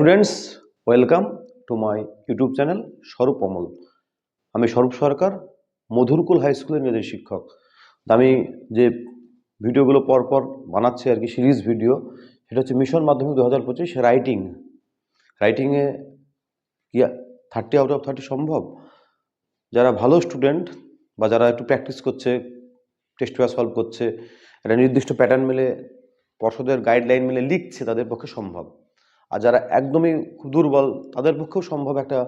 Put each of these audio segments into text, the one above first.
Students, welcome to my YouTube channel Swarup Amal. আমি স্বরূপ সরকার, Madhurkul high স্কুলের ইংরেজি শিক্ষক। আমি যে ভিডিওগুলো পরপর বানাচ্ছি আর কি, সিরিজ ভিডিও, সেটা হচ্ছে মিশন মাধ্যমিক দু হাজার পঁচিশ রাইটিং। রাইটিংয়ে কি থার্টি আউট অফ থার্টি সম্ভব? যারা ভালো স্টুডেন্ট বা যারা একটু প্র্যাকটিস করছে, টেস্ট পেপার সলভ করছে, একটা নির্দিষ্ট প্যাটার্ন মিলে, পর্ষদের গাইডলাইন মিলে লিখছে, তাদের পক্ষে সম্ভব। আর যারা একদমই দুর্বল, তাদের পক্ষেও সম্ভব একটা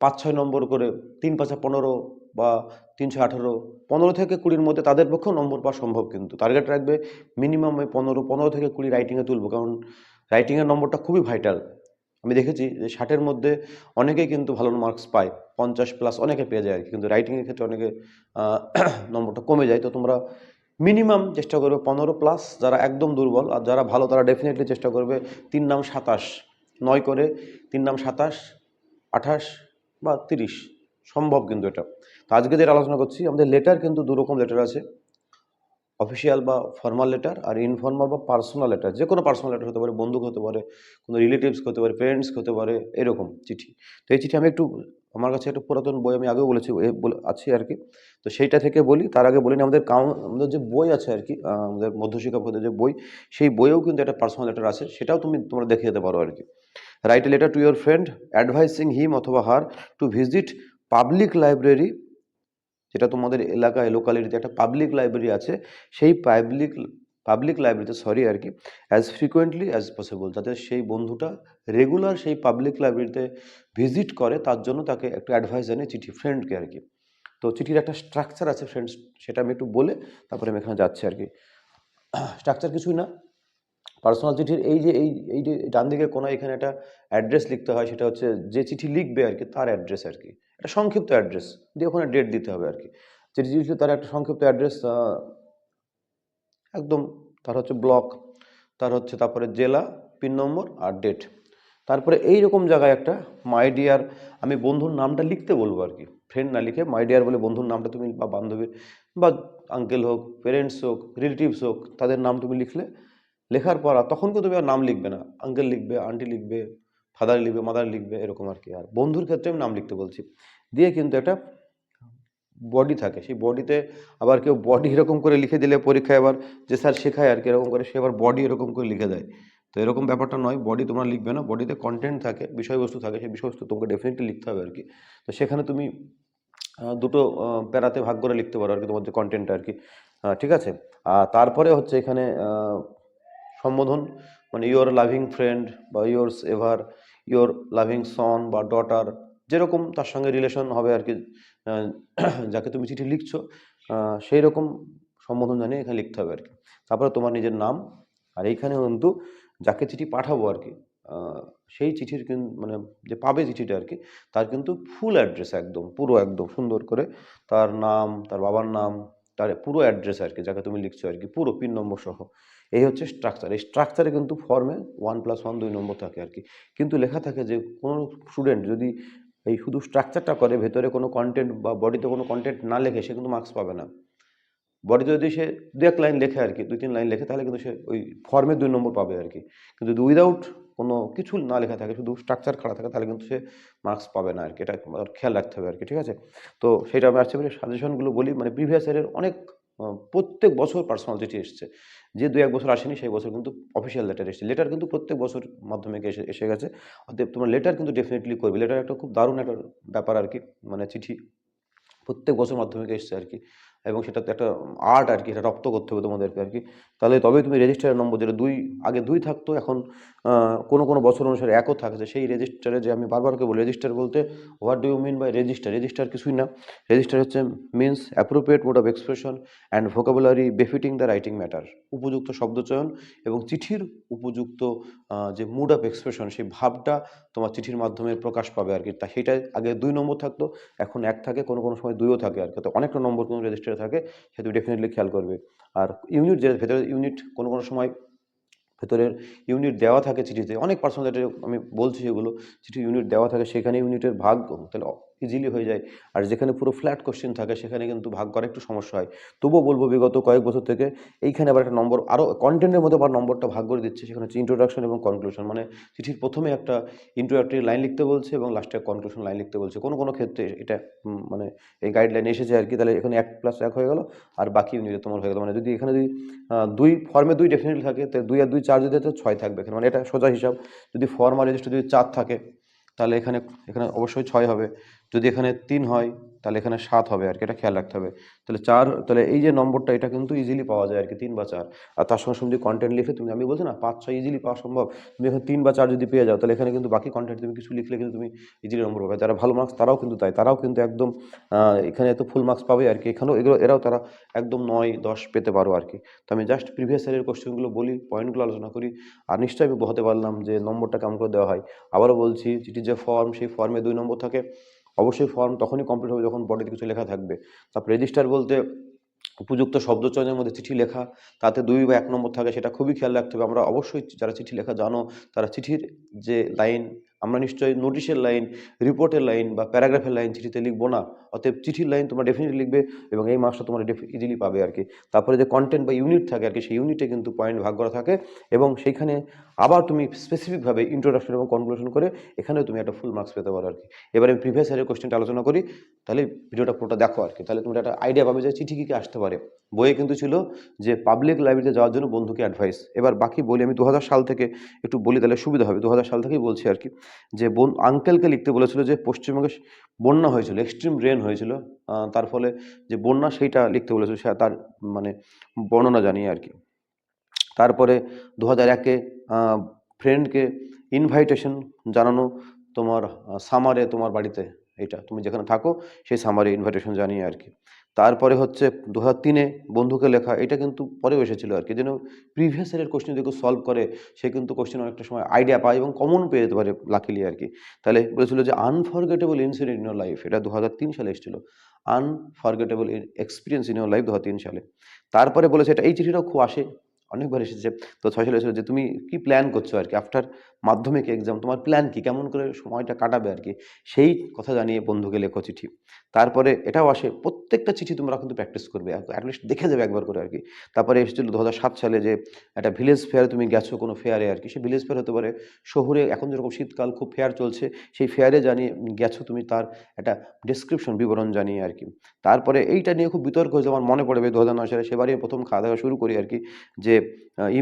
পাঁচ ছয় নম্বর করে তিন পাঁচা পনেরো বা তিনশো আঠেরো, পনেরো থেকে কুড়ির মধ্যে তাদের পক্ষেও নম্বর পাওয়া সম্ভব কিন্তু। টার্গেট রাখবে মিনিমাম ওই পনেরো পনেরো থেকে কুড়ি রাইটিংয়ে তুলবো, কারণ রাইটিংয়ের নম্বরটা খুবই ভাইটাল আমি দেখেছি যে ষাটের মধ্যে অনেকেই কিন্তু ভালো মার্কস পায়, পঞ্চাশ প্লাস অনেকে পেয়ে যায় আর কি। কিন্তু রাইটিংয়ের ক্ষেত্রে অনেকে নম্বরটা কমে যায়। তো তোমরা মিনিমাম চেষ্টা করবে পনেরো প্লাস যারা একদম দুর্বল আর যারা ভালো তারা ডেফিনেটলি চেষ্টা করবে তিন নাম সাতাশ। নয় করে তিন নাম সাতাশ, আঠাশ বা তিরিশ। সম্ভব কিন্তু এটা। তো আজকে যেটা আলোচনা করছি, আমাদের লেটার কিন্তু দু রকম লেটার আছে। অফিসিয়াল বা ফর্মাল লেটার আর ইনফর্মাল বা পার্সোনাল লেটার যে কোনো পার্সোনাল লেটার হতে পারে, বন্ধুক হতে পারে, কোনো রিলেটিভস হতে পারে পেরেন্টস হতে পারে, এরকম চিঠি। তো এই চিঠি আমি একটু আমার কাছে একটা পুরাতন বই আমি আগেও বলেছি আছে আর কি। তো সেইটা থেকে বলি, তার আগে বলিনি আমাদের কাউ, আমাদের যে বই আছে আর কি আমাদের মধ্যশিক্ষা পদ্ধতির যে বই, সেই বইয়েও কিন্তু একটা পার্সোনাল লেটার আছে, সেটাও তুমি, তোমরা দেখে যেতে পারো আর কি। Write a letter to your friend advising him অথবা her to visit public library যেটা তোমাদের এলাকায় লোকালিটিতে একটা পাবলিক লাইব্রেরি আছে, সেই পাবলিক পাবলিক লাইব্রেরিতে সরি আর কি অ্যাজ ফ্রিকোয়েন্টলি অ্যাজ পসিবল যাতে সেই বন্ধুটা রেগুলার সেই পাবলিক লাইব্রেরিতে ভিজিট করে, তার জন্য তাকে একটু অ্যাডভাইস জানে চিঠি ফ্রেন্ডকে আর কি তো চিঠির একটা স্ট্রাকচার আছে ফ্রেন্ডস সেটা আমি একটু বলে তারপরে আমি এখানে যাচ্ছি আর কি স্ট্রাকচার কিছুই না। পার্সোনাল চিঠির এই যে, এই এই যে ডান দিকে কোনো এখানে একটা অ্যাড্রেস লিখতে হয়, সেটা হচ্ছে যে চিঠি লিখবে আর কি তার অ্যাড্রেস আর কি একটা সংক্ষিপ্ত অ্যাড্রেস দিয়ে ওখানে ডেট দিতে হবে আর কি চিঠি লিখলে তার একটা সংক্ষিপ্ত অ্যাড্রেস একদম তার হচ্ছে ব্লক তার হচ্ছে তারপরে জেলা পিন নম্বর আর ডেট তারপরে এই রকম জায়গায় একটা মাই ডিয়ার আমি বন্ধুর নামটা লিখতে বলব আর কি। ফ্রেন্ড না লিখে মাই ডিয়ার বলে বন্ধুর নামটা তুমি বা বান্ধবীর বা আঙ্কেল হোক পেরেন্টস হোক রিলেটিভস হোক, তাদের নাম তুমি লিখলে, লেখার পর আর তখন কিন্তু তুমি আর নাম লিখবে না। আঙ্কেল লিখবে আন্টি লিখবে ফাদার লিখবে মাদার লিখবে, এরকম আর কি। আর বন্ধুর ক্ষেত্রে আমি নাম লিখতে বলছি। দিয়ে কিন্তু একটা বডি থাকে। সেই বডিতে আবার কেউ বডি এরকম করে লিখে দিলে পরীক্ষায় আবার যে স্যার শেখায় আর কি, এরকম করে সে আবার বডি এরকম করে লিখে দেয়। এরকম ব্যাপারটা নয় বডি তোমরা লিখবে না বডিতে কন্টেন্ট থাকে, বিষয়বস্তু থাকে, সেই বিষয়বস্তু তোমাকে ডেফিনেটলি লিখতে হবে আর কি তো সেখানে তুমি দুটো প্যারাতে ভাগ করে লিখতে পারো আর কি তোমার যে কন্টেন্টটা আর কি ঠিক আছে? আর তারপরে হচ্ছে এখানে সম্বোধন মানে ইওর লাভিং ফ্রেন্ড বা yours ever your loving son বা ডটার যেরকম তার সঙ্গে রিলেশন হবে আর কি যাকে তুমি চিঠি লিখছো সেই রকম সম্বোধন জানিয়ে এখানে লিখতে হবে আর কি তারপরে তোমার নিজের নাম, আর এইখানে কিন্তু যাকে চিঠি পাঠাবো আর কি সেই চিঠির মানে যে পাবে চিঠিটা আর কি তার কিন্তু ফুল অ্যাড্রেস একদম, পুরো একদম সুন্দর করে, তার নাম, তার বাবার নাম, তার পুরো অ্যাড্রেস আর কি যাকে তুমি লিখছো আর কি পুরো পিন নম্বর সহ। এই হচ্ছে স্ট্রাকচার এই স্ট্রাকচারে কিন্তু ফর্মে ওয়ান প্লাস ওয়ান দুই নম্বর থাকে আর কি কিন্তু লেখা থাকে যে কোনো স্টুডেন্ট যদি এই শুধু স্ট্রাকচারটা করে, ভেতরে কোনো কন্টেন্ট বা বডিতে কোনো কন্টেন্ট না লেখে, সে কিন্তু মার্কস পাবে না। বডিতে যদি সে দু এক লাইন লেখে আর কি দুই তিন লাইন লেখে, তাহলে কিন্তু সে ওই ফর্মে দুই নম্বর পাবে আর কি কিন্তু উইদাউট কোনো কিছু না লেখা থাকে, শুধু স্ট্রাকচার খাড়া থাকে, তাহলে কিন্তু সে মার্কস পাবে না আর কি এটা খেয়াল রাখতে হবে আর কি ঠিক আছে? তো সেটা আমি আসছে সাজেশনগুলো বলি মানে প্রিভিয়াস ইয়ারের অনেক প্রত্যেক বছর পার্সোনাল চিঠি এসছে। যে দু এক বছর আসেনি, সেই বছর কিন্তু অফিসিয়াল লেটার এসেছে। লেটার কিন্তু প্রত্যেক বছর মাধ্যমিকে এসে এসে গেছে। অতএব তোমার লেটার কিন্তু ডেফিনেটলি করবে। লেটার একটা খুব দারুণ একটা ব্যাপার আর কি মানে চিঠি। প্রত্যেক বছর মাধ্যমিকে এসছে আর কি এবং সেটা তো একটা আর্ট আর কি এটা রপ্ত করতে হবে তোমাদেরকে আর কি তাহলে তবেই তুমি রেজিস্টারের নম্বর যেটা দুই, আগে দুই থাকতো, এখন কোনো কোনো বছর অনুসারে একও থাকছে সেই রেজিস্টারে যে আমি বারবারকে বলি রেজিস্টার বলতে what do you mean by register register কিছুই না। রেজিস্টার হচ্ছে means appropriate mode of expression and vocabulary befitting the writing matter উপযুক্ত শব্দচয়ন এবং চিঠির উপযুক্ত যে মুড অফ এক্সপ্রেশন সেই ভাবটা তোমার চিঠির মাধ্যমে প্রকাশ পাবে আর কি। তা সেটা আগে দুই নম্বর থাকতো, এখন এক থাকে, কোনো কোনো সময় দুইও থাকে আর কি। তো অনেকটা নম্বর কোনো রেজিস্টারে থাকে সে তুমি ডেফিনেটলি খেয়াল করবে। আর ইউনিট যে ভেতরে ইউনিট কোনো কোনো সময় ভেতরের ইউনিট দেওয়া থাকে চিঠিতে, অনেক পার্সোনাল আমি বলছি যেগুলো চিঠি ইউনিট দেওয়া থাকে, সেখানে ইউনিটের ভাগ, তাহলে ইজিলি হয়ে যায়। আর যেখানে পুরো ফ্ল্যাট কোশ্চেন থাকে, সেখানে কিন্তু ভাগ করা একটু সমস্যা হয়। তবুও বলব, বিগত কয়েক বছর থেকে এইখানে আবার একটা নম্বর আরও কন্টেন্টের মধ্যে আবার নম্বরটা ভাগ করে দিচ্ছে। সেখানে হচ্ছে ইন্ট্রোডাকশন এবং কনক্লুশন মানে চিঠির প্রথমে একটা ইন্ট্রোডাক্টরি লাইন লিখতে বলছে এবং লাস্টে কনক্লুশন লাইন লিখতে বলছে। কোনো কোনো ক্ষেত্রে এটা মানে এই গাইডলাইন এসেছে আর কি। তাহলে এখানে এক প্লাস এক হয়ে গেল, আর বাকি ইউনিটে তোমার হয়ে গেলো। মানে যদি এখানে যদি দুই ফর্মে দুই ডেফিনেটলি থাকে, তো দুই আর দুই চার যদি ছয় থাকবে এখানে। মানে এটা সোজা হিসাব। যদি ফর্ম আর রেজিস্টার যদি চার থাকে তাহলে এখানে এখানে অবশ্যই ছয় হবে। যদি এখানে তিন হয় তাহলে এখানে সাত হবে আর কি, এটা খেয়াল রাখতে হবে। তাহলে চার, তাহলে এই যে নম্বরটা, এটা কিন্তু ইজিলি পাওয়া যায় আর কি, তিন বা চার। আর তার সঙ্গে সঙ্গে কন্টেন্ট লিখে, তুমি, আমি বলছি না, পাঁচ, ছয় ইজিলি পাওয়া সম্ভব। তুমি এখানে তিন বা চার যদি পেয়ে যাও, তাহলে এখানে কিন্তু বাকি কন্টেন্ট তুমি কিছু লিখলে কিন্তু তুমি ইজিলি নম্বর পাবে। যারা ভালো মার্কস তারাও কিন্তু তাই, তারাও কিন্তু একদম এখানে তো ফুল মার্কস পাবে আর কি। এখানেও, এগুলো, এরাও তারা একদম নয়, দশ পেতে পারো আর কি। তো আমি জাস্ট প্রিভিয়াস ইয়ারের কোশ্চেনগুলো বলি পয়েন্টগুলো আলোচনা করি, আর নিশ্চয়ই আমি বোঝাতে পারলাম যে নম্বরটা কেমন করে দেওয়া হয়। আবারও বলছি চিঠির যে ফর্ম সেই ফর্মে দুই নম্বর থাকে। অবশ্যই ফর্ম তখনই কমপ্লিট হবে যখন বডিতে কিছু লেখা থাকবে। তারপর রেজিস্টার বলতে উপযুক্ত শব্দচয়নের মধ্যে চিঠি লেখা, তাতে দুই বা এক নম্বর থাকে সেটা খুবই খেয়াল রাখতে হবে। আমরা অবশ্যই যারা চিঠি লেখা জানো, তারা চিঠির যে লাইন আমরা নিশ্চয়ই নোটিশের লাইন রিপোর্টের লাইন বা প্যারাগ্রাফের লাইন চিঠিতে লিখব না। অতএব চিঠির লাইন তোমরা ডেফিনেটলি লিখবে এবং এই মার্কসটা তোমরা ইজিলি পাবে আর কি তারপরে যে কন্টেন্ট বা ইউনিট থাকে আর কি সেই ইউনিটে কিন্তু পয়েন্ট ভাগ করা থাকে এবং সেইখানে আবার তুমি স্পেসিফিকভাবে ইন্ট্রোডাকশন এবং কনক্লুশন করে এখানেও তুমি একটা ফুল মার্কস পেতে পারো আর কি। এবার আমি প্রিভিয়াস ইয়ারের কোশ্চেনটা আলোচনা করি, তাহলে ভিডিওটা পুরোটা দেখো আর কি। তাহলে তুমি একটা আইডিয়া পাবে যে চিঠি কী কী আসতে পারে। বইয়ে কিন্তু ছিল যে পাবলিক লাইব্রেরিতে যাওয়ার জন্য বন্ধুকে অ্যাডভাইস এবার বাকি বলি আমি দু হাজার সাল থেকে একটু বলি, তাহলে সুবিধা হবে। দু হাজার সাল থেকেই বলছি আর কি, যে বোন আঙ্কেলকে লিখতে বলেছিল যে পশ্চিমবঙ্গে বন্যা হয়েছিল এক্সট্রিম রেন হয়েছিল। তার ফলে যে বন্যা সেইটা লিখতে বলেছিল, সে তার মানে বর্ণনা জানিয়ে আর কি। তারপরে দু হাজার একে ফ্রেন্ডকে ইনভাইটেশন জানানো, তোমার সামারে তোমার বাড়িতে এটা, তুমি যেখানে থাকো সেই সামারে ইনভাইটেশন জানিয়ে আর কি। তারপরে হচ্ছে দু হাজার তিনে বন্ধুকে লেখা, এটা কিন্তু পরেও এসেছিল আর কি, যেন প্রিভিয়াস ইয়ারের কোশ্চেন যদি সলভ করে, সে কিন্তু কোশ্চেন অনেকটা সময় আইডিয়া পায় এবং কমন পেয়ে যেতে পারে লাকিলি আর কি। তাহলে বলেছিল যে unforgettable incident in your life এটা দু হাজার তিন সালে এসেছিল। Unforgettable experience in your life দু হাজার তিন সালে। তারপরে বলেছে এটা এই চিঠিটাও খুব আসে অনেকবার এসেছে। তো ছয় সালে এসেছিল যে, তুমি কি প্ল্যান করছ আর কি? আফটার মাধ্যমিক এক্সাম তোমার প্ল্যান কি? কেমন করে সময়টা কাটাবে আর কি? সেই কথা জানিয়ে বন্ধুকে লেখো চিঠি। তারপরে এটাও আসে, প্রত্যেকটা চিঠি তোমরা কিন্তু প্র্যাকটিস করবে অ্যাটলিস্ট দেখে যাবে একবার করে আর কি। তারপরে এসেছিল দু সালে যে, একটা ভিলেজ ফেয়ারে তুমি গেছো কোনো ফেয়ারে আর কি? সে ভিলেজ ফেয়ার হতে পারে, শহরে এখন যেরকম শীতকাল খুব ফেয়ার চলছে, সেই ফেয়ারে জানিয়ে গেছো তুমি তার একটা ডিসক্রিপশন বিবরণ জানিয়ে আর কি। তারপরে এইটা নিয়ে খুব বিতর্ক হয়েছে, আমার মনে পড়বে দু হাজার নয় সালে। সেবারই প্রথম খাওয়া দাওয়া শুরু করি আর কি, যে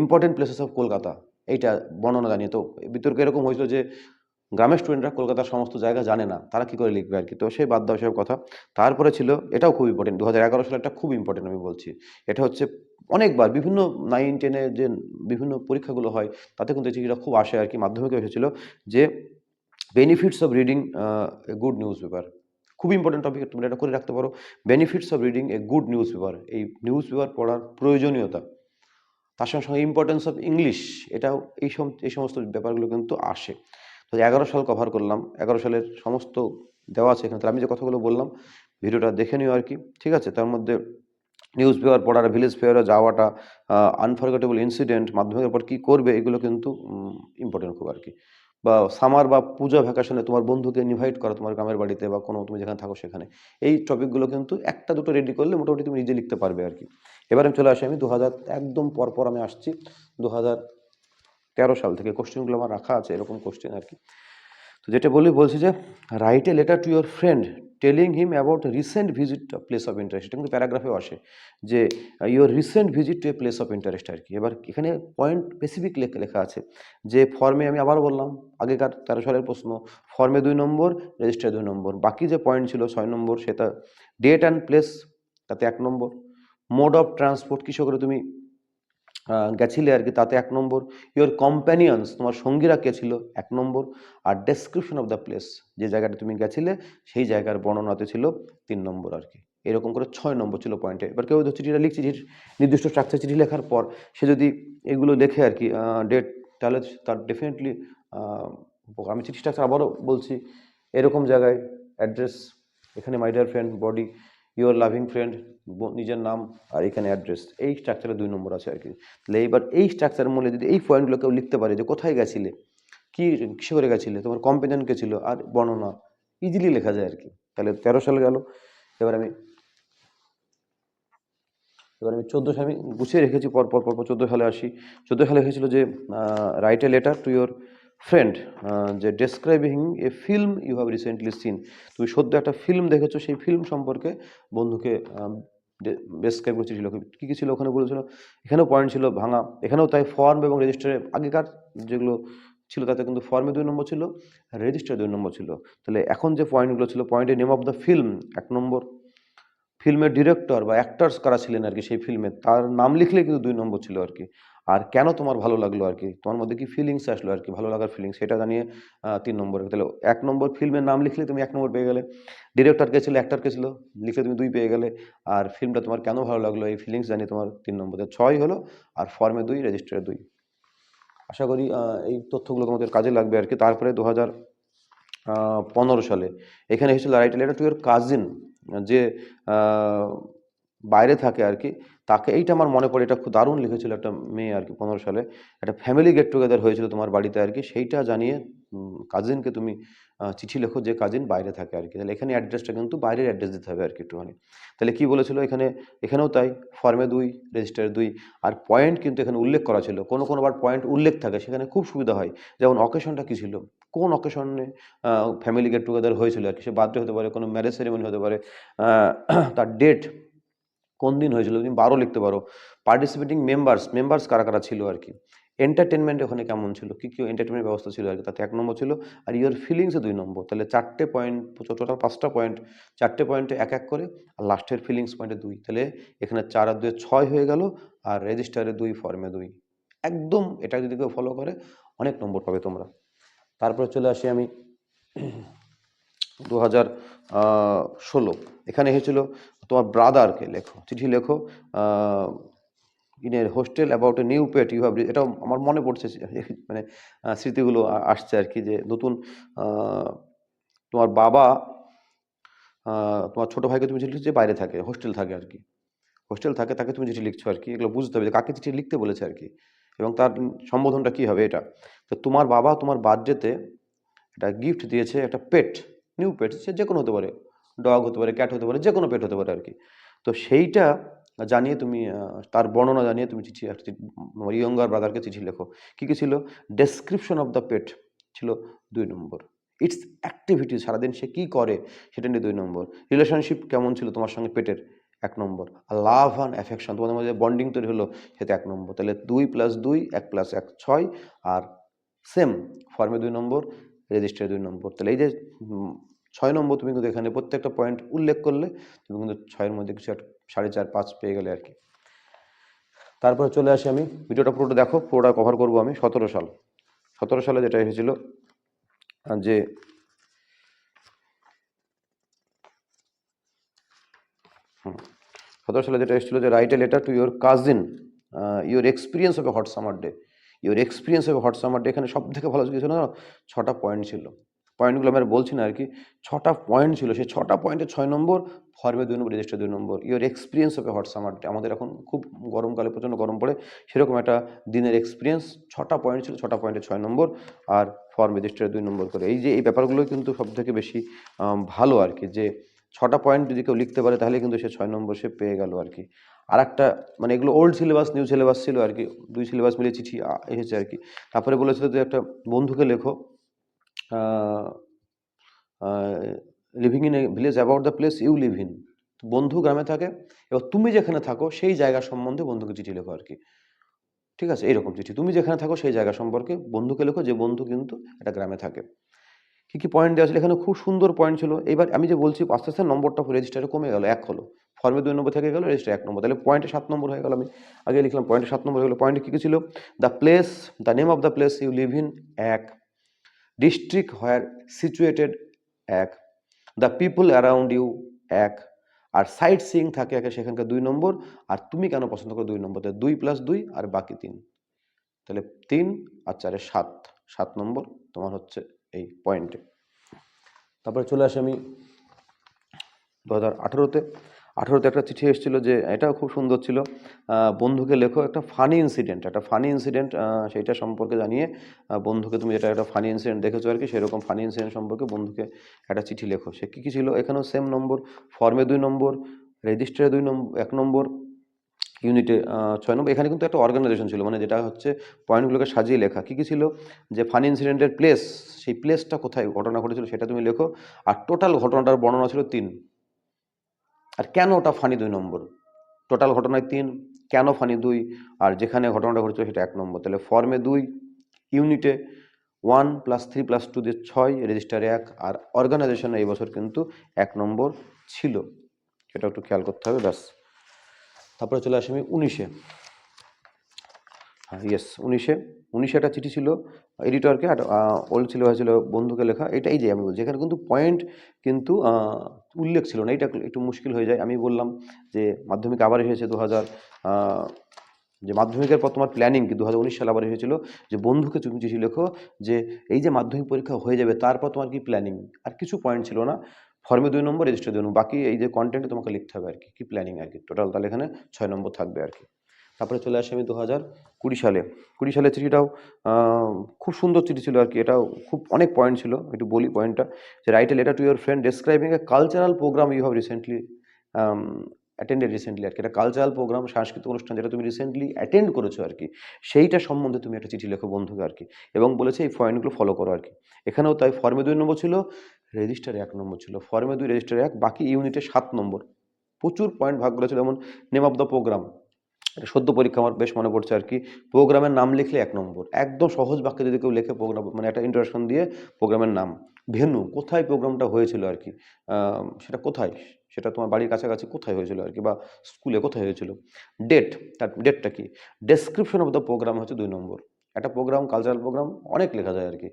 ইম্পর্টেন্ট প্লেসেস অফ কলকাতা, এইটা বর্ণনা জানিয়ে। তো বিতর্ক এরকম হয়েছিল যে, গ্রামের স্টুডেন্টরা কলকাতার সমস্ত জায়গা জানে না, তারা কি করে লিখবে আর কি তো সেই বাদ দেওয়া সব কথা। তারপরে ছিল, এটাও খুব ইম্পর্টেন্ট দু হাজার এগারো সালে একটা খুব ইম্পর্টেন্ট আমি বলছি। এটা হচ্ছে অনেকবার বিভিন্ন নাইন টেনে যে বিভিন্ন পরীক্ষাগুলো হয়, তাতে কিন্তু চিঠিটা খুব আসে আর কি মাধ্যমিকে এসেছিল যে benefits of reading a good newspaper খুব ইম্পর্টেন্ট টপিক তুমি এটা করে রাখতে পারো। Benefits of reading a good newspaper এই নিউজ পেপার পড়ার প্রয়োজনীয়তা। তার সঙ্গে সঙ্গে ইম্পর্টেন্স অফ ইংলিশ এটাও এই এই সমস্ত ব্যাপারগুলো কিন্তু আসে। তো এগারো সাল কভার করলাম, এগারো সালের সমস্ত দেওয়া আছে এখানে। তাহলে আমি যে কথাগুলো বললাম, ভিডিওটা দেখে নিও আর কি, ঠিক আছে? তার মধ্যে নিউজ পেপার পড়ার ভিলেজ পেপারে যাওয়াটা আনফরগেটেবল ইনসিডেন্ট মাধ্যমিকের পর কী করবে, এগুলো কিন্তু ইম্পর্টেন্ট খুব আর কি। বা সামার বা পূজা ভ্যাকেশনে তোমার বন্ধুকে ইনভাইট করা তোমার গ্রামের বাড়িতে বা কোনো তুমি যেখানে থাকো সেখানে। এই টপিকগুলো কিন্তু একটা দুটো রেডি করলে মোটামুটি তুমি নিজে লিখতে পারবে আর কি। এবার আমি চলে আসি আমি দু হাজার একদম পর পর আমি আসছি দু তেরো সাল থেকে কোশ্চেনগুলো আমার রাখা আছে, এরকম কোশ্চেন আর কি। তো যেটা বলি, বলছি যে write a letter to your friend telling him about recent visit place of interest এটা কিন্তু প্যারাগ্রাফেও আসে যে your recent visit to a place of interest আর কি। এবার এখানে পয়েন্ট স্পেসিফিক লেখা আছে যে ফর্মে আমি আবার বললাম, আগেকার তেরো সালের প্রশ্ন ফর্মে দুই নম্বর রেজিস্টার দুই নম্বর। বাকি যে পয়েন্ট ছিল ছয় নম্বর, সেটা ডেট অ্যান্ড প্লেস তাতে এক নম্বর। মোড অফ ট্রান্সপোর্ট কিসে করে তুমি গেছিলে আর কি, তাতে এক নম্বর। ইওর কম্প্যানিয়ন্স তোমার সঙ্গীরা কে ছিল? এক নম্বর। আর ডেসক্রিপশন অফ দ্য প্লেস যে জায়গাটা তুমি গেছিলে, সেই জায়গার বর্ণনাতে ছিল তিন নম্বর আর কি। এরকম করে ছয় নম্বর ছিল পয়েন্টে এবার কেউ চিঠিটা লিখছে, চিঠির নির্দিষ্ট স্ট্রাকচার চিঠি লেখার পর সে যদি এগুলো লেখে আর কি ডেট তাহলে তার ডেফিনেটলি আমি চিঠি স্ট্রাকচার আবারও বলছি, এরকম জায়গায় অ্যাড্রেস এখানে my dear friend body your loving friend নিজের নাম আর এখানে অ্যাড্রেস এই স্ট্রাকচারে দুই নম্বর আছে আর কি। তাহলে এইবার এই স্ট্রাকচারের মূলে যদি এই পয়েন্টগুলো কেউ লিখতে পারে যে কোথায় গেছিলে? কী কিসে করে গেছিলে? তোমার কম্পেনিয়ন কে ছিল? আর বর্ণনা ইজিলি লেখা যায় আর কি। তাহলে তেরো সাল গেল। এবার আমি এবার আমি চোদ্দ সালে আমি গুছিয়ে রেখেছি, পর পর পর চোদ্দ সালে আসি। চোদ্দ সালে হয়েছিল যে write a letter to your friend যে describing a film you have recently seen তুমি সদ্য একটা ফিল্ম দেখেছ, সেই ফিল্ম সম্পর্কে বন্ধুকে ডেসক্রাইব করে চিঠি লেখো কী কী ছিল ওখানে বলেছিল? এখানেও পয়েন্ট ছিল ভাঙা। এখানেও তাই ফর্ম এবং রেজিস্টারে আগেকার যেগুলো ছিল তাতে কিন্তু ফর্মে দুই নম্বর ছিল রেজিস্টারে দুই নম্বর ছিল। তাহলে এখন যে পয়েন্টগুলো ছিল পয়েন্টের নেম অফ দ্য ফিল্ম এক নম্বর। ফিল্মের ডিরেক্টর বা অ্যাক্টার্স কারা ছিলেন আর কি সেই ফিল্মে তার নাম লিখলে কিন্তু দুই নম্বর ছিল আর কি। আর কেন তোমার ভালো লাগল আর কি? তোমার মধ্যে কি ফিলিংস আসলো আর কি? ভালো লাগার ফিলিংস সেটা জানিয়ে তিন নম্বর তাহলে এক নম্বর ফিল্মের নাম লিখলে তুমি এক নম্বর পেয়ে গেলে। ডিরেক্টর কে ছিল অ্যাক্টর কে ছিল, লিখলে তুমি দুই পেয়ে গেলে। আর ফিল্মটা তোমার কেন ভালো লাগল? এই ফিলিংস জানিয়ে তোমার তিন নম্বর। ছয় হলো, আর ফর্মে দুই রেজিস্টারে দুই। আশা করি এই তথ্যগুলো তোমাদের কাজে লাগবে আর কি। তারপরে দু হাজার পনেরো সালে, এখানে এসেছিল write letter to your cousin, যে বাইরে থাকে আর কি। তাকে এইটা আমার মনে পড়ে, এটা খুব দারুণ লিখেছিল একটা মেয়ে আর কি পনেরো সালে। একটা ফ্যামিলি গেট টুগেদার হয়েছিল তোমার বাড়িতে আর কি। সেইটা জানিয়ে কাজিনকে তুমি চিঠি লেখো যে কাজিন বাইরে থাকে আর কি। তাহলে এখানে অ্যাড্রেসটা কিন্তু বাইরের অ্যাড্রেস দিতে হবে আর কি একটুখানি। তাহলে কি বলেছিল এখানে? এখানেও তাই ফর্মে দুই রেজিস্টারে দুই। আর পয়েন্ট কিন্তু এখানে উল্লেখ করা ছিল। কোনো কোনো বার পয়েন্ট উল্লেখ থাকে, সেখানে খুব সুবিধা হয়। যেমন অকেশনটা কী ছিল? কোন অকেশনে ফ্যামিলি গেট টুগেদার হয়েছিল আর কি? সে বার্থডে হতে পারে, কোনো ম্যারেজ সেরেমনি হতে পারে তার ডেট কোন দিন হয়েছিল? তুমি বারো লিখতে পারো। পার্টিসিপেটিং মেম্বার্স মেম্বার্স কারা কারা ছিল আর কি? এন্টারটেনমেন্ট ওখানে কেমন ছিল? কী কী এন্টারটেনমেন্ট ব্যবস্থা ছিল আর কি? তাতে এক নম্বর ছিল আর ইয়োর ফিলিংসে দুই নম্বর। তাহলে চারটে পয়েন্ট টোটাল পাঁচটা পয়েন্ট চারটে পয়েন্টে এক এক করে আর লাস্টের ফিলিংস পয়েন্টে দুই। তাহলে এখানে চার আর দুই ছয় হয়ে গেল আর রেজিস্টারে দুই ফর্মে দুই। একদম এটা যদি কেউ ফলো করে, অনেক নম্বর পাবে তোমরা। তারপরে চলে আসি আমি দু হাজার ষোলো। এখানে এসেছিল তোমার ব্রাদারকে লেখো, চিঠি লেখো in a hostel about a new pet you have এটাও আমার মনে পড়ছে মানে স্মৃতিগুলো আসছে আর কি যে নতুন তোমার বাবা তোমার ছোটো ভাইকে তুমি চিঠি যে বাইরে থাকে হোস্টেল থাকে আর কি। হোস্টেল থাকে, তাকে তুমি চিঠি লিখছো আর কি, এগুলো বুঝতে হবে যে কাকে চিঠি লিখতে বলেছে আর কি। এবং তার সম্বোধনটা কী হবে এটা? তো তোমার বাবা তোমার বার্থডেতে একটা গিফট দিয়েছে, একটা পেট নিউ পেট সে যে কোনো হতে পারে। ডগ হতে পারে, ক্যাট হতে পারে যে কোনো পেট হতে পারে আর কি। তো সেইটা জানিয়ে তুমি তার বর্ণনা জানিয়ে তুমি চিঠি ইয়ঙ্গার ব্রাদারকে চিঠি লেখো। কী কী ছিল? ডেসক্রিপশন অফ দ্য পেট ছিল দুই নম্বর। ইটস অ্যাক্টিভিটি সারাদিন সে কী করে, সেটা নিয়ে দুই নম্বর। রিলেশনশিপ কেমন ছিল তোমার সঙ্গে পেটের এক নম্বর। আর লাভ অ্যান্ড অ্যাফেকশন তোমাদের মধ্যে বন্ডিং তৈরি হলো, সেটা এক নম্বর। তাহলে দুই প্লাস দুই, এক প্লাস এক ছয়, আর সেম ফর্মে দুই নম্বর রেজিস্টারে দুই নম্বর। তাহলে এই যে ছয় নম্বর তুমি কিন্তু এখানে প্রত্যেকটা পয়েন্ট উল্লেখ করলে তুমি কিন্তু ছয়ের মধ্যে কিছু একটা সাড়ে চার, পাঁচ পেয়ে গেলে আর কি। তারপরে চলে আসি আমি, ভিডিওটা পুরোটা দেখো, পুরোটা কভার করব আমি সতেরো সাল। সতেরো সালে যেটা এসেছিল যে সতেরো সালে যেটা এসেছিল যে write a letter to your cousin your experience of a hot summer day your experience of hot summer day এখানে সব থেকে ভালো কিছু না ছটা পয়েন্ট ছিল। পয়েন্টগুলো আমরা বলছি না আর কি ছটা পয়েন্ট ছিল, সেই ছটা পয়েন্টে ছয় নম্বর ফর্মে দুই নম্বর রেজিস্টার দুই নম্বর your experience a hot summer আমাদের এখন খুব গরমকালে প্রচণ্ড গরম পড়ে, সেরকম একটা দিনের এক্সপিরিয়েন্স ছটা পয়েন্ট ছিল, ছটা পয়েন্টে ছয় নম্বর, আর ফর্ম রেজিস্টারে দুই নম্বর করে। এই যে, এই ব্যাপারগুলো কিন্তু সব থেকে বেশি ভালো আর কি যে ছটা পয়েন্ট যদি কেউ লিখতে পারে, তাহলে কিন্তু সে ছয় নম্বর সে পেয়ে গেল আর কি আর একটা মানে এগুলো ওল্ড সিলেবাস নিউ সিলেবাস ছিল আর কি দুই সিলেবাস মিলে চিঠি এসেছে আর কি তারপরে বলেছিল যে একটা বন্ধুকে লেখো living in a village about the place you live in বন্ধু গ্রামে থাকে, এবার তুমি যেখানে থাকো, সেই জায়গা সম্বন্ধে বন্ধুকে চিঠি লেখো আর কি। ঠিক আছে? এইরকম চিঠি। তুমি যেখানে থাকো, সেই জায়গা সম্পর্কে বন্ধুকে লেখো যে বন্ধু কিন্তু একটা গ্রামে থাকে। কী কী পয়েন্ট দেওয়া ছিল? এখানে খুব সুন্দর পয়েন্ট ছিল। এবার আমি যে বলছি, আস্তে আস্তে নম্বরটা রেজিস্টারে কমে গেল, এক হলো। ফর্মে দুই নম্বর থেকে গেল রেজিস্টার এক নম্বর। তাহলে পয়েন্টে সাত নম্বর হয়ে গেল আমি। আগে লিখলাম পয়েন্টে সাত নম্বর হয়ে গেলো। পয়েন্টে কী কী ছিল? The place the name of the place you live in এক। ডিস্ট্রিক্ট হোয়ার সিচুয়েটেড এক দ্য পিপল অ্যারাউন্ড ইউ এক, আর সাইট সিইং থাকে একে সেখানকার দুই নম্বর, আর তুমি কেন পছন্দ করো দুই নম্বর দুই প্লাস দুই আর বাকি তিন। তাহলে তিন আর চারে সাত সাত নম্বর তোমার হচ্ছে এই পয়েন্টে তারপরে চলে আসি আমি দু হাজার আঠেরোতে। আঠেরোতে একটা চিঠি এসেছিল যে, এটাও খুব সুন্দর ছিল। বন্ধুকে লেখো, একটা ফানি ইনসিডেন্ট একটা ফানি ইনসিডেন্ট সেইটা সম্পর্কে জানিয়ে বন্ধুকে তুমি যেটা একটা ফানি ইনসিডেন্ট দেখেছ আর কি, সেরকম ফানি ইনসিডেন্ট সম্পর্কে বন্ধুকে একটা চিঠি লেখো। সে কী কী ছিল? এখানেও সেম নম্বর ফর্মে দুই নম্বর রেজিস্টারে দুই নম্বর এক নম্বর ইউনিটে ছয় নম্বর এখানে কিন্তু একটা অর্গানাইজেশন ছিল মানে যেটা হচ্ছে পয়েন্টগুলোকে সাজিয়ে লেখা। কী কী ছিল? যে ফানি ইনসিডেন্টের প্লেস সেই প্লেসটা কোথায় ঘটনা ঘটেছিল সেটা তুমি লেখো। আর টোটাল ঘটনাটার বর্ণনা ছিল তিন। আর কেন ওটা ফানি দুই নম্বর? টোটাল ঘটনায় তিন, কেন ফানি দুই? আর যেখানে ঘটনাটা ঘটেছিল সেটা এক নম্বর। তাহলে ফর্মে দুই ইউনিটে one plus three plus two দিয়ে ছয় রেজিস্টারে এক, আর অর্গানাইজেশনে এই বছর কিন্তু এক নম্বর ছিল। সেটা একটু খেয়াল করতে হবে, ব্যাস। তারপরে চলে আসি আমি উনিশে। ইয়েস উনিশে উনিশে একটা চিঠি ছিল এডিটরকে আর ওল্ড ছিল, হয়েছিল বন্ধুকে লেখা, এটাই যে আমি বলছি। এখানে কিন্তু পয়েন্ট কিন্তু উল্লেখ ছিল না, এটা একটু মুশকিল হয়ে যায়। আমি বললাম যে, মাধ্যমিক আবার এসেছে দু হাজার যে মাধ্যমিকের পর তোমার প্ল্যানিং কি? দু হাজার উনিশ সালে আবার এসেছিল যে বন্ধুকে তুমি চিঠি লেখো যে, এই যে মাধ্যমিক পরীক্ষা হয়ে যাবে, তারপর তোমার কি প্ল্যানিং আর কিছু পয়েন্ট ছিল না ফর্মে দুই নম্বর রেজিস্টার দুই নম্বর বাকি এই যে কন্টেন্টে তোমাকে লিখতে হবে আর কি কি প্ল্যানিং আর কি? টোটাল তাহলে এখানে ছয় নম্বর থাকবে আর কি। তারপরে চলে আসি আমি দু হাজার কুড়ি সালে। কুড়ি সালের চিঠিটাও খুব সুন্দর চিঠি ছিল আর কি। এটাও খুব অনেক পয়েন্ট ছিল, একটু বলি পয়েন্টটা যে write a letter to your friend describing a cultural programme you have recently attended recently আর কি। এটা কালচারাল প্রোগ্রাম সাংস্কৃতিক অনুষ্ঠান যেটা তুমি রিসেন্টলি অ্যাটেন্ড করেছ আর কি। সেইটা সম্বন্ধে তুমি একটা চিঠি লেখো বন্ধুকে আর কি। এবং বলেছে এই পয়েন্টগুলো ফলো করো আর কি। এখানেও তাই ফর্মে দুই নম্বর ছিল রেজিস্টারে এক নম্বর ছিল। ফর্মে দুই রেজিস্টারে এক, বাকি ইউনিটে সাত নম্বর। প্রচুর পয়েন্ট ভাগ করেছিল যেমন নেম অফ দ্য প্রোগ্রাম এটা সদ্য পরীক্ষা আমার বেশ মনে পড়ছে আর কি। প্রোগ্রামের নাম লিখলে এক নম্বর। একদম সহজ বাক্যে যদি কেউ লেখে প্রোগ্রাম মানে একটা ইন্ট্রোডাকশন দিয়ে প্রোগ্রামের নাম। ভেনু, কোথায় প্রোগ্রামটা হয়েছিল আর কি? সেটা কোথায়? সেটা তোমার বাড়ির কাছাকাছি কোথায় হয়েছিল আর কি? বা স্কুলে কোথায় হয়েছিল? ডেট তার ডেটটা কি? ডেসক্রিপশন অফ দ্য প্রোগ্রাম হচ্ছে দুই নম্বর। একটা প্রোগ্রাম কালচারাল প্রোগ্রাম অনেক লেখা যায় আর কি।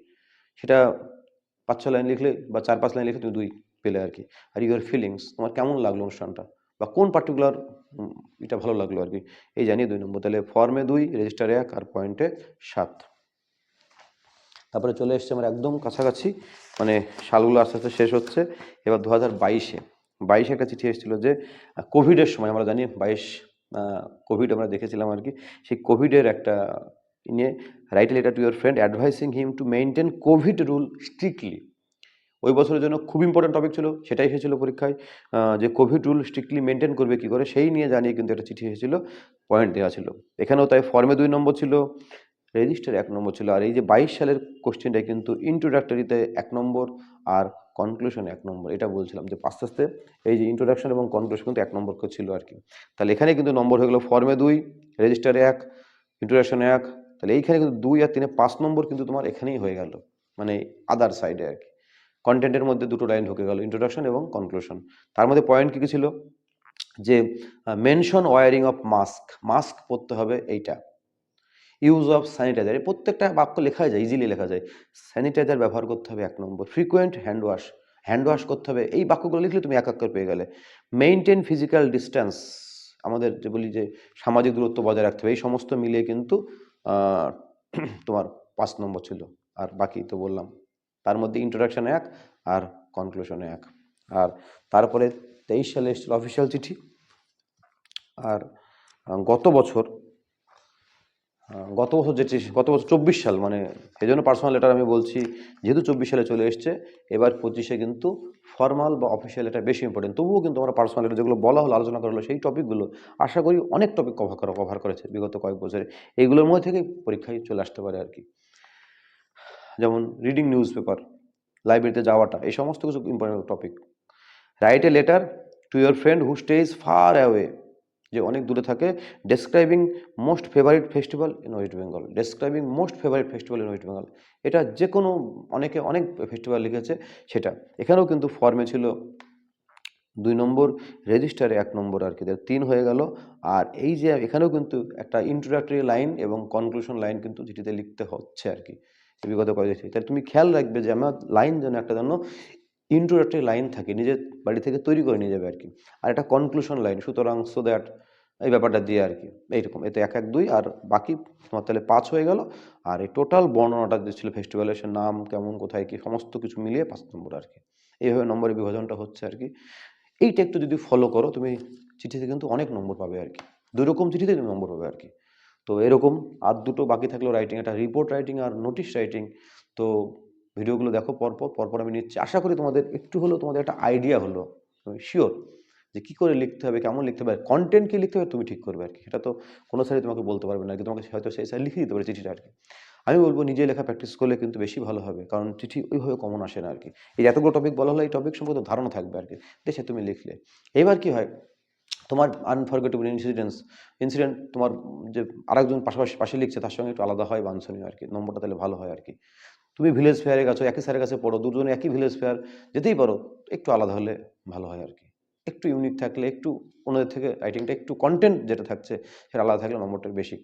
সেটা পাঁচ ছ লাইন লিখলে বা চার পাঁচ লাইন লিখলে তুমি দুই পেলে আর কি। আর ইউর ফিলিংস তোমার কেমন লাগল অনুষ্ঠানটা? বা কোন পার্টিকুলার এটা ভালো লাগল আর কি। এই জানিয়ে দুই নম্বর, তাহলে ফর্মে দুই রেজিস্টারে এক আর পয়েন্টে সাত। তারপরে চলে এসছে আমার একদম কাছাকাছি মানে সালগুলো আস্তে আস্তে শেষ হচ্ছে। এবার দু হাজার বাইশে বাইশে একটা চিঠি এসেছিল যে কোভিডের সময়, আমরা জানি বাইশ কোভিড আমরা দেখেছিলাম আর কি। সেই কোভিডের একটা নিয়ে write letter to your friend advising him to maintain Covid rule strictly ওই বছরের জন্য খুব ইম্পর্টেন্ট টপিক ছিল, সেটাই এসেছিল পরীক্ষায়। যে কোভিড রুল স্ট্রিক্টলি মেনটেন করবে কী করে, সেই নিয়ে জানিয়ে কিন্তু একটা চিঠি এসেছিল পয়েন্ট দেওয়া ছিল। এখানেও তাই ফর্মে দুই নম্বর ছিল রেজিস্টার এক নম্বর ছিল, আর এই যে বাইশ সালের কোশ্চেনটা কিন্তু ইন্ট্রোডাক্টরিতে এক নম্বর আর কনক্লুশন এক নম্বর, এটা বলছিলাম যে আস্তে আস্তে এই যে ইন্ট্রোডাকশন এবং কনক্লুশন কিন্তু এক নম্বর ছিল আর কি। তাহলে এখানে কিন্তু নম্বর হয়ে গেলো ফর্মে দুই রেজিস্টারে এক ইন্ট্রোডাকশনে এক, তাহলে এইখানে কিন্তু দুই আর তিনে পাঁচ নম্বর কিন্তু তোমার এখানেই হয়ে গেল মানে আদার সাইডে আর কি। কন্টেন্টের মধ্যে দুটো লাইন ঢুকে গেল ইন্ট্রোডাকশন এবং কনক্লুশন তার মধ্যে পয়েন্ট কী কী ছিল? যে mention wearing of mask mask পরতে হবে এইটা। ইউজ অফ স্যানিটাইজার এই প্রত্যেকটা বাক্য লেখা যায় ইজিলি লেখা যায়। স্যানিটাইজার ব্যবহার করতে হবে এক নম্বর। Frequent hand wash hand wash করতে হবে। এই বাক্যগুলো লিখলে তুমি এক এক পেয়ে গেলে। মেনটেন ফিজিক্যাল ডিস্টেন্স আমাদের যে বলি যে সামাজিক দূরত্ব বজায় রাখতে হবে, এই সমস্ত মিলিয়ে কিন্তু তোমার পাঁচ নম্বর ছিল। আর বাকি তো বললাম। তার মধ্যে ইন্ট্রোডাকশন এক আর কনক্লুশনে এক। আর তারপরে তেইশ সালে এসেছিল অফিসিয়াল চিঠি। আর গত বছর গত বছর যেটি গত বছর চব্বিশ সাল মানে এই জন্য পার্সোনাল লেটার আমি বলছি, যেহেতু চব্বিশ সালে চলে এসছে, এবার পঁচিশে কিন্তু ফর্মাল বা অফিসিয়াল লেটার বেশি ইম্পর্টেন্ট তবুও কিন্তু আমরা পার্সোনাল লেটার যেগুলো বলা হলো, আলোচনা করা হলো, সেই টপিকগুলো আশা করি অনেক টপিক কভার করা কভার করেছে বিগত কয়েক বছরে। এইগুলোর মধ্যে থেকেই পরীক্ষায় চলে আসতে পারে আর কি। যেমন রিডিং নিউজ পেপার লাইব্রেরিতে যাওয়াটা, এই সমস্ত কিছু important topic write a letter to your friend who stays far away যে অনেক দূরে থাকে describing most favourite festival in West Bengal describing most favourite festival in West Bengal এটা যে কোনো অনেকে অনেক ফেস্টিভ্যাল লিখেছে সেটা। এখানেও কিন্তু ফর্মে ছিল দুই নম্বর রেজিস্টারে এক নম্বর আর কি, তিন হয়ে গেল। আর এই যে এখানেও কিন্তু একটা ইন্ট্রোডাক্টরি লাইন এবং কনক্লুশন লাইন কিন্তু চিঠিতে লিখতে হচ্ছে আর কি। বিগত কয়েক তাহলে তুমি খেয়াল রাখবে যে আমার লাইন যেন একটা যেন ইন্ট্রোডাক্টরি লাইন থাকে, নিজের বাড়ি থেকে তৈরি করে নিয়ে যাবে আর কি আর একটা কনক্লুশন লাইন সুতরাং সো দ্যাট এই ব্যাপারটা দিয়ে আর কি এইরকম, এতে এক এক, দুই, আর বাকি তোমার তাহলে পাঁচ হয়ে গেল। আর এই টোটাল বর্ণনাটা যে ছিল ফেস্টিভ্যালের সে নাম, কেমন, কোথায়, কি, সমস্ত কিছু মিলিয়ে পাঁচ নম্বর আর কি এইভাবে নম্বরের বিভাজনটা হচ্ছে আর কি এইটা একটু যদি ফলো করো, তুমি চিঠিতে কিন্তু অনেক নম্বর পাবে আর কি দুই রকম চিঠিতে তুমি নম্বর পাবে আর কি তো এরকম আর দুটো বাকি থাকল রাইটিং একটা রিপোর্ট রাইটিং আর নোটিশ রাইটিং তো ভিডিওগুলো দেখো পরপর পরপর আমি নিচ্ছি। আশা করি তোমাদের একটু হলেও তোমাদের একটা আইডিয়া হলো শিওর যে কী করে লিখতে হবে, কেমন লিখতে হবে কন্টেন্ট কী লিখতে হবে তুমি ঠিক করবে আর কি সেটা তো কোনো স্যারই তোমাকে বলতে পারবে না তোমাকে হয়তো সেই স্যার লিখে দিতে পারে চিঠিটা আর কি আমি বলব নিজে লেখা প্র্যাকটিস করলে কিন্তু বেশি ভালো হবে, কারণ চিঠি ওইভাবে কমন আসে না আর কি এই এতগুলো টপিক বলা হলো, এই টপিক সম্পর্কে ধারণা থাকবে আর কি দেশে তুমি লিখলে। এবার কি হয় তোমার আনফরগেটেবল ইনসিডেন্টস ইনসিডেন্ট তোমার যে আরেকজন পাশাপাশি, পাশে লিখছে, তার সঙ্গে একটু আলাদা হয়, বাঞ্ছনীয় আর কি নম্বরটা তাহলে ভালো হয় আর কি তুমি ভিলেজ ফেয়ারে গেছো, একই স্যারের কাছে পড়ো, দুজনে একই ভিলেজ ফেয়ার যেতেই পারো, একটু আলাদা হলে ভালো হয় আর কি একটু ইউনিক থাকলে, একটু ওনাদের থেকে রাইটিংটা একটু কন্টেন্ট যেটা থাকছে, সেটা আলাদা থাকলে নম্বরটা বেশি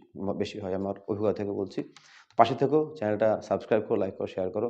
বেশি হয়, আমার অভিজ্ঞতা থেকে বলছি। পাশে থেকেও চ্যানেলটা সাবস্ক্রাইব করো লাইক করো শেয়ার করো।